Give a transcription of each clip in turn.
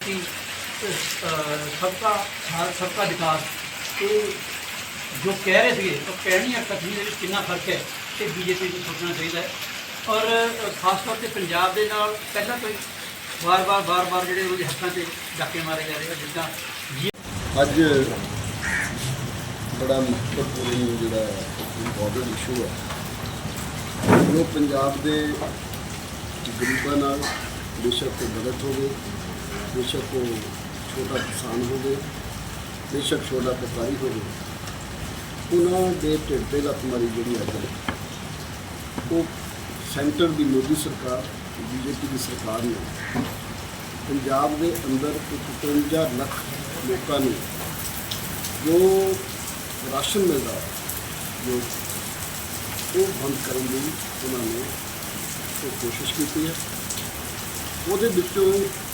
ਕਿ ਅਹ, ਸਬਕਾ ਸਾਥ ਸਬਕਾ ਵਿਕਾਸ ਇਹ ਜੋ ਕਹਿ ਰਹੇ ਸੀਗੇ ਉਹ ਕਹਿਣੀਆਂ ਕਥਨੀ ਦੇ ਵਿੱਚ ਕਿੰਨਾ ਫ਼ਰਕ ਹੈ ਤੇ ਬੀਜੇਪੀ ਨੂੰ ਸੋਚਣਾ ਚਾਹੀਦਾ ਹੈ। ਔਰ ਖਾਸ ਤੌਰ ਤੇ ਪੰਜਾਬ ਦੇ ਨਾਲ ਪਹਿਲਾਂ ਤੋਂ ਹੀ ਵਾਰ-ਵਾਰ ਵਾਰ-ਵਾਰ ਜਿਹੜੇ ਉਹਦੇ ਹੱਥਾਂ ਤੇ ਡਾਕੇ ਮਾਰੇ ਜਾ ਰਹੇ ਆ ਜਿੱਦਾਂ ਅੱਜ ਬੜਾ ਮਹੱਤਵਪੂਰਨ ਜਿਹੜਾ ਇੰਪੋਰਟੈਂਟ ਇਸ਼ੂ ਹੈ ਉਹ ਪੰਜਾਬ ਦੇ ਗਰੀਬਾਂ ਨਾਲ ਬੇਸ਼ੱਕ ਉਹ ਦਲਿਤ ਹੋਵੇ ਬੇਸ਼ੱਕ ਉਹ ਛੋਟਾ ਕਿਸਾਨ ਹੋਵੇ ਬੇਸ਼ੱਕ ਛੋਟਾ ਵਪਾਰੀ ਹੋਵੇ ਉਹਨਾਂ ਦੇ ਢਿੱਡ ਤੇ ਲੱਤ ਮਾਰੀ ਜਿਹੜੀ ਅੱਜ ਹੈ, ਉਹ ਸੈਂਟਰ ਦੀ ਮੋਦੀ ਸਰਕਾਰ ਬੀਜੇਪੀ ਦੀ ਸਰਕਾਰ ਨੇ ਪੰਜਾਬ ਦੇ ਅੰਦਰ 55 ਲੱਖ ਲੋਕਾਂ ਨੂੰ ਜੋ ਰਾਸ਼ਨ ਮਿਲਦਾ ਜੋ ਉਹ ਬੰਦ ਕਰਨ ਦੀ ਉਹਨਾਂ ਨੇ ਕੋਸ਼ਿਸ਼ ਕੀਤੀ ਹੈ। ਉਹਦੇ ਵਿੱਚੋਂ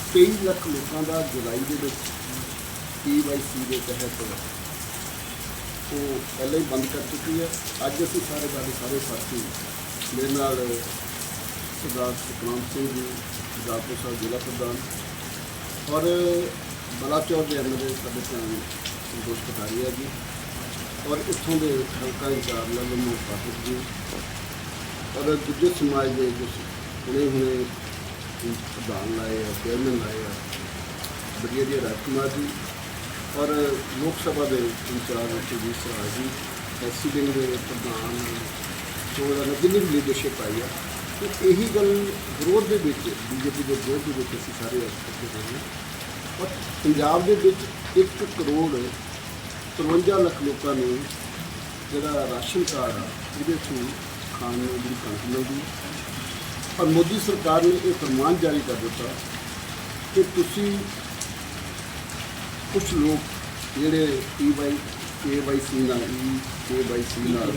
23 ਲੱਖ ਲੋਕਾਂ ਦਾ ਜੁਲਾਈ ਦੇ ਵਿੱਚ ਪੀਵਾਈਸੀ ਦੇ ਤਹਿਤ ਉਹ ਪਹਿਲਾਂ ਹੀ ਬੰਦ ਕਰ ਚੁੱਕੀ ਹੈ। ਅੱਜ ਅਸੀਂ ਸਾਰੇ ਸਾਡੇ ਸਾਰੇ ਸਾਥੀ ਮੇਰੇ ਨਾਲ ਸਰਦਾਰ ਸੁਖਨਾਮ ਸਿੰਘ ਜੀ ਜਾਪੋ ਸਾਹਿਬ ਜ਼ਿਲ੍ਹਾ ਪ੍ਰਧਾਨ ਔਰ ਬਲਾਚੌਰ ਦੇ ਐਮਐਲਏ ਸਾਡੇ ਭੈਣ ਸੰਤੋਸ਼ ਕਟਾਰੀਆ ਜੀ ਔਰ ਇੱਥੋਂ ਦੇ ਹਲਕਾ ਇੰਚਾਰਜ ਲਲਮੋ ਪਾਠਕ ਜੀ ਔਰ ਦੂਜੇ ਸਮਾਜ ਦੇ ਜੋ ਹੁਣੇ ਹੁਣੇ ਪ੍ਰਧਾਨ ਲਾਏ ਆ ਚੇਅਰਮੈਨ ਲਾਏ ਆ ਬ੍ਰਿਗੇਡੀਅਰ ਰਾਜਕੁਮਾਰ ਜੀ। ਔਰ ਲੋਕ ਸਭਾ ਦੇ ਇੰਚਾਰਜ ਜੀ ਸਰਾਜ ਜੀ ਐਸਸੀਡਿੰਗ ਦੇ ਪ੍ਰਧਾਨ, ਚੋਣਾਂ ਦੀ ਜਿੰਨੀ ਵੀ ਲੀਡਰਸ਼ਿਪ ਆਈ ਆ, ਤੇ ਇਹੀ ਗੱਲ ਵਿਰੋਧ ਦੇ ਵਿੱਚ, ਬੀਜੇਪੀ ਦੇ ਵਿਰੋਧ ਦੇ ਵਿੱਚ ਅਸੀਂ ਸਾਰੇ ਇਕੱਠੇ ਹੋਏ ਹਾਂ। ਔਰ ਪੰਜਾਬ ਦੇ ਵਿੱਚ 1 ਕਰੋੜ 53 ਲੱਖ ਲੋਕਾਂ ਨੂੰ ਜਿਹੜਾ ਰਾਸ਼ਨ ਕਾਰਡ ਆ, ਇਹਦੇ ਥਰੂ ਖਾਣ ਨੂੰ ਜਿਹੜੀ ਕਣਕ ਮਿਲਦੀ ਔਰ ਮੋਦੀ ਸਰਕਾਰ ਨੇ ਇਹ ਫਰਮਾਨ ਜਾਰੀ ਕਰ ਦਿੱਤਾ ਕਿ ਤੁਸੀਂ ਕੁਝ ਲੋਕ ਜਿਹੜੇ ਈਵਾਈ ਕੇਵਾਈਸੀ ਨਾਲ, ਈ ਕੇਵਾਈਸੀ ਨਾਲ,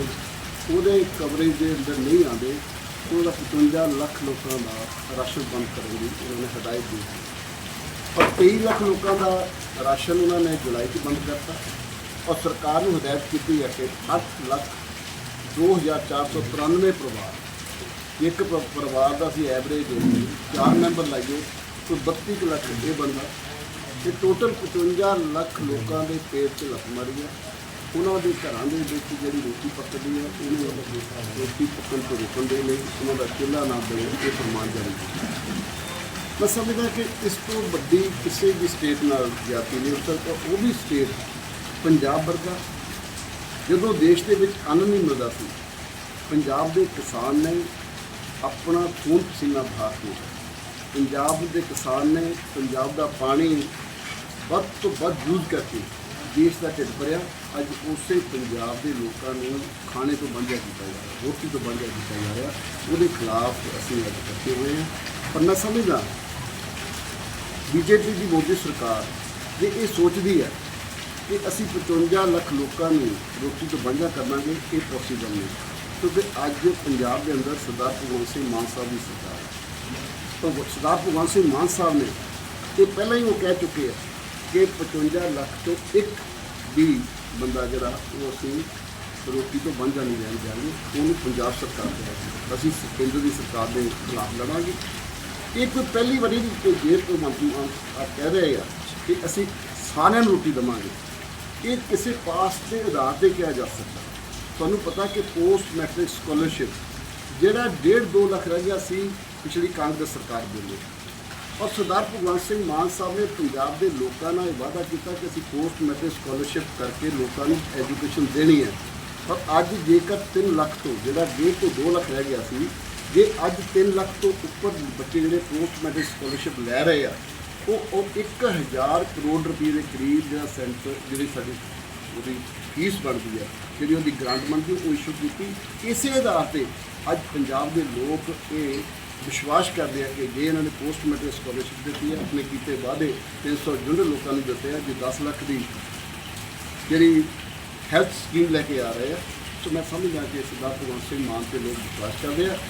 ਉਹਦੇ ਕਵਰੇਜ ਦੇ ਅੰਦਰ ਨਹੀਂ ਆਉਂਦੇ, ਉਹਦਾ 55 ਲੱਖ ਲੋਕਾਂ ਦਾ ਰਾਸ਼ਨ ਬੰਦ ਕਰਨ ਦੀ ਉਹਨਾਂ ਨੇ ਹਦਾਇਤ ਦਿੱਤੀ। ਔਰ 23 ਲੱਖ ਲੋਕਾਂ ਦਾ ਰਾਸ਼ਨ ਉਹਨਾਂ ਨੇ ਜੁਲਾਈ 'ਚ ਬੰਦ ਕਰਤਾ ਔਰ ਸਰਕਾਰ ਨੂੰ ਹਦਾਇਤ ਕੀਤੀ ਹੈ ਕਿ 8 ਲੱਖ 2493 ਪਰਿਵਾਰ ਇੱਕ ਪ- ਪਰਿਵਾਰ ਦਾ ਅਸੀਂ ਐਵਰੇਜ ਚਾਰ ਮੈਂਬਰ ਲਾਈਏ ਤਾਂ 32 ਕੁ ਲੱਖ ਇਹ ਬਣਦਾ। ਤੇ ਟੋਟਲ 55 ਲੱਖ ਲੋਕਾਂ ਦੇ ਪੇਟ 'ਚ ਲੱਤ ਮਾਰੀ ਹੈ ਉਹਨਾਂ ਦੇ ਘਰਾਂ ਦੇ ਵਿੱਚ ਜਿਹੜੀ ਰੋਟੀ ਪੱਕਦੀ ਹੈ ਉਹਨੂੰ ਉਹ ਰੋਟੀ ਪੱਕਣ ਤੋਂ ਰੋਕਣ ਦੇ ਲਈ ਉਹਨਾਂ ਦਾ ਚੁੱਲ੍ਹਾ ਨਾ ਬਣੇ, ਇਹ ਫਰਮਾਨ ਜਾਰੀ ਕੀਤਾ। ਮੈਂ ਸਮਝਦਾ ਕਿ ਇਸ ਤੋਂ ਵੱਡੀ ਕਿਸੇ ਵੀ ਸਟੇਟ ਨਾਲ ਜਾਤੀ ਨਹੀਂ ਹੋ ਤਾਂ ਉਹ ਵੀ ਸਟੇਟ ਪੰਜਾਬ ਵਰਗਾ। ਜਦੋਂ ਦੇਸ਼ ਦੇ ਵਿੱਚ ਅੰਨ ਨਹੀਂ ਮਿਲਦਾ ਸੀ, ਪੰਜਾਬ ਦੇ ਕਿਸਾਨ ਨੇ ਆਪਣਾ ਖੂਨ ਪਸੀਨਾ ਬਹਾ ਕੇ। ਪੰਜਾਬ ਦੇ ਕਿਸਾਨ ਨੇ ਪੰਜਾਬ ਦਾ ਪਾਣੀ ਵੱਧ ਤੋਂ ਵੱਧ ਯੂਜ਼ ਕਰਕੇ ਦੇਸ਼ ਦਾ ਢਿੱਡ ਭਰਿਆ। ਅੱਜ ਉਸੇ ਪੰਜਾਬ ਦੇ ਲੋਕਾਂ ਨੂੰ ਖਾਣੇ ਤੋਂ ਵਾਂਝਾ ਕੀਤਾ ਜਾ ਰਿਹਾ, ਰੋਟੀ ਤੋਂ ਵਾਂਝਾ ਕੀਤਾ ਜਾ ਰਿਹਾ। ਉਹਦੇ ਖਿਲਾਫ ਅਸੀਂ ਅੱਜ ਇਕੱਠੇ ਹੋਏ ਹਾਂ। ਪਰ ਮੈਂ ਸਮਝਦਾ ਬੀਜੇਪੀ ਦੀ ਮੋਦੀ ਸਰਕਾਰ ਜੇ ਇਹ ਸੋਚਦੀ ਹੈ ਕਿ ਅਸੀਂ 55 ਲੱਖ ਲੋਕਾਂ ਨੂੰ ਰੋਟੀ ਤੋਂ ਵਾਂਝਾ ਕਰਾਂਗੇ, ਇਹ ਪੋਸੀਬਲ ਨਹੀਂ। ਕਿਉਂਕਿ ਅੱਜ ਪੰਜਾਬ ਦੇ ਅੰਦਰ ਸਰਦਾਰ ਭਗਵੰਤ ਸਿੰਘ ਮਾਨ ਸਾਹਿਬ ਦੀ ਸਰਕਾਰ ਹੈ। ਤਾਂ ਸਰਦਾਰ ਭਗਵੰਤ ਸਿੰਘ ਮਾਨ ਸਾਹਿਬ ਨੇ ਇਹ ਪਹਿਲਾਂ ਹੀ ਉਹ ਕਹਿ ਚੁੱਕੇ ਆ ਕਿ 55 ਲੱਖ ਤੋਂ ਇੱਕ ਵੀ ਬੰਦਾ ਜਿਹੜਾ, ਉਹ ਅਸੀਂ ਰੋਟੀ ਤੋਂ ਵਾਂਝਾ ਨਹੀਂ ਰਹਿਣ ਦਿਆਂਗੇ ਉਹਨੂੰ ਪੰਜਾਬ ਸਰਕਾਰ ਦੇ ਅਸੀਂ ਕੇਂਦਰ ਦੀ ਸਰਕਾਰ ਦੇ ਖਿਲਾਫ ਲੜਾਂਗੇ। ਇਹ ਕੋਈ ਪਹਿਲੀ ਵਾਰੀ ਨਹੀਂ ਕਿ ਜੇਲ੍ਹ ਤੋਂ ਮੰਤਰੀ ਆ ਕਹਿ ਰਹੇ ਆ ਕਿ ਅਸੀਂ ਸਾਰਿਆਂ ਨੂੰ ਰੋਟੀ ਦੇਵਾਂਗੇ। ਇਹ ਕਿਸੇ ਪਾਸ ਦੇ ਆਧਾਰ ਤੇ ਕਿਹਾ ਜਾ ਸਕਦਾ। ਤੁਹਾਨੂੰ ਪਤਾ ਕਿ ਪੋਸਟ ਮੈਟ੍ਰਿਕ ਸਕਾਲਰਸ਼ਿਪ ਜਿਹੜਾ 1.5 2 ਲੱਖ ਰਹਿ ਗਿਆ ਸੀ, ਪਿਛਲੀ ਕਾਂਗਰਸ ਸਰਕਾਰ ਵੇਲੇ ਔਰ ਸਰਦਾਰ ਭਗਵੰਤ ਸਿੰਘ ਮਾਨ ਸਾਹਿਬ ਨੇ ਪੰਜਾਬ ਦੇ ਲੋਕਾਂ ਨਾਲ ਇਹ ਵਾਅਦਾ ਕੀਤਾ ਕਿ ਅਸੀਂ ਪੋਸਟ ਮੈਟ੍ਰਿਕ ਸਕਾਲਰਸ਼ਿਪ ਕਰਕੇ ਲੋਕਾਂ ਨੂੰ ਐਜੂਕੇਸ਼ਨ ਦੇਣੀ ਹੈ। ਪਰ ਅੱਜ ਜੇਕਰ 3 ਲੱਖ ਤੋਂ ਜਿਹੜਾ 1.5 ਤੋਂ 2 ਲੱਖ ਰਹਿ ਗਿਆ ਸੀ, ਜੇ ਅੱਜ 3 ਲੱਖ ਤੋਂ ਉੱਪਰ ਬੱਚੇ ਜਿਹੜੇ ਪੋਸਟ ਮੈਟ੍ਰਿਕ ਸਕਾਲਰਸ਼ਿਪ ਲੈ ਰਹੇ ਆ, ਉਹ ਉਹ 1000 ਕਰੋੜ ਰੁਪਏ ਦੇ ਕਰੀਬ ਜਿਹੜਾ ਸੈਂਟਰ ਜਿਹੜੀ ਸਾਡੀ ਉਹਦੀ ਫੀਸ ਬਣਦੀ ਹੈ, ਜਿਹੜੀ ਉਹਦੀ ਗ੍ਰਾਂਟ ਬਣਦੀ ਉਹ ਇਸ਼ੂ ਕੀਤੀ। ਇਸੇ ਆਧਾਰ ਤੇ ਅੱਜ ਪੰਜਾਬ ਦੇ ਲੋਕ ਇਹ ਵਿਸ਼ਵਾਸ ਕਰਦੇ ਆ ਕਿ ਜੇ ਇਹਨਾਂ ਨੇ ਪੋਸਟ ਮੈਟ੍ਰਿਕ ਸਕਾਲਰਸ਼ਿਪ ਦਿੱਤੀ ਹੈ, ਆਪਣੇ ਕੀਤੇ ਵਾਅਦੇ 300 ਜੁੰਡ ਲੋਕਾਂ ਨੂੰ ਦਿੱਤੇ ਆ, ਜੇ 10 ਲੱਖ ਦੀ ਜਿਹੜੀ ਹੈਲਥ ਸਕੀਮ ਲੈ ਕੇ ਆ ਰਹੇ ਆ ਸੋ ਮੈਂ ਸਮਝਦਾ ਕਿ ਸਰਦਾਰ ਭਗਵੰਤ ਸਿੰਘ ਮਾਨ ਤੇ ਲੋਕ ਵਿਸ਼ਵਾਸ ਕਰਦੇ ਆ।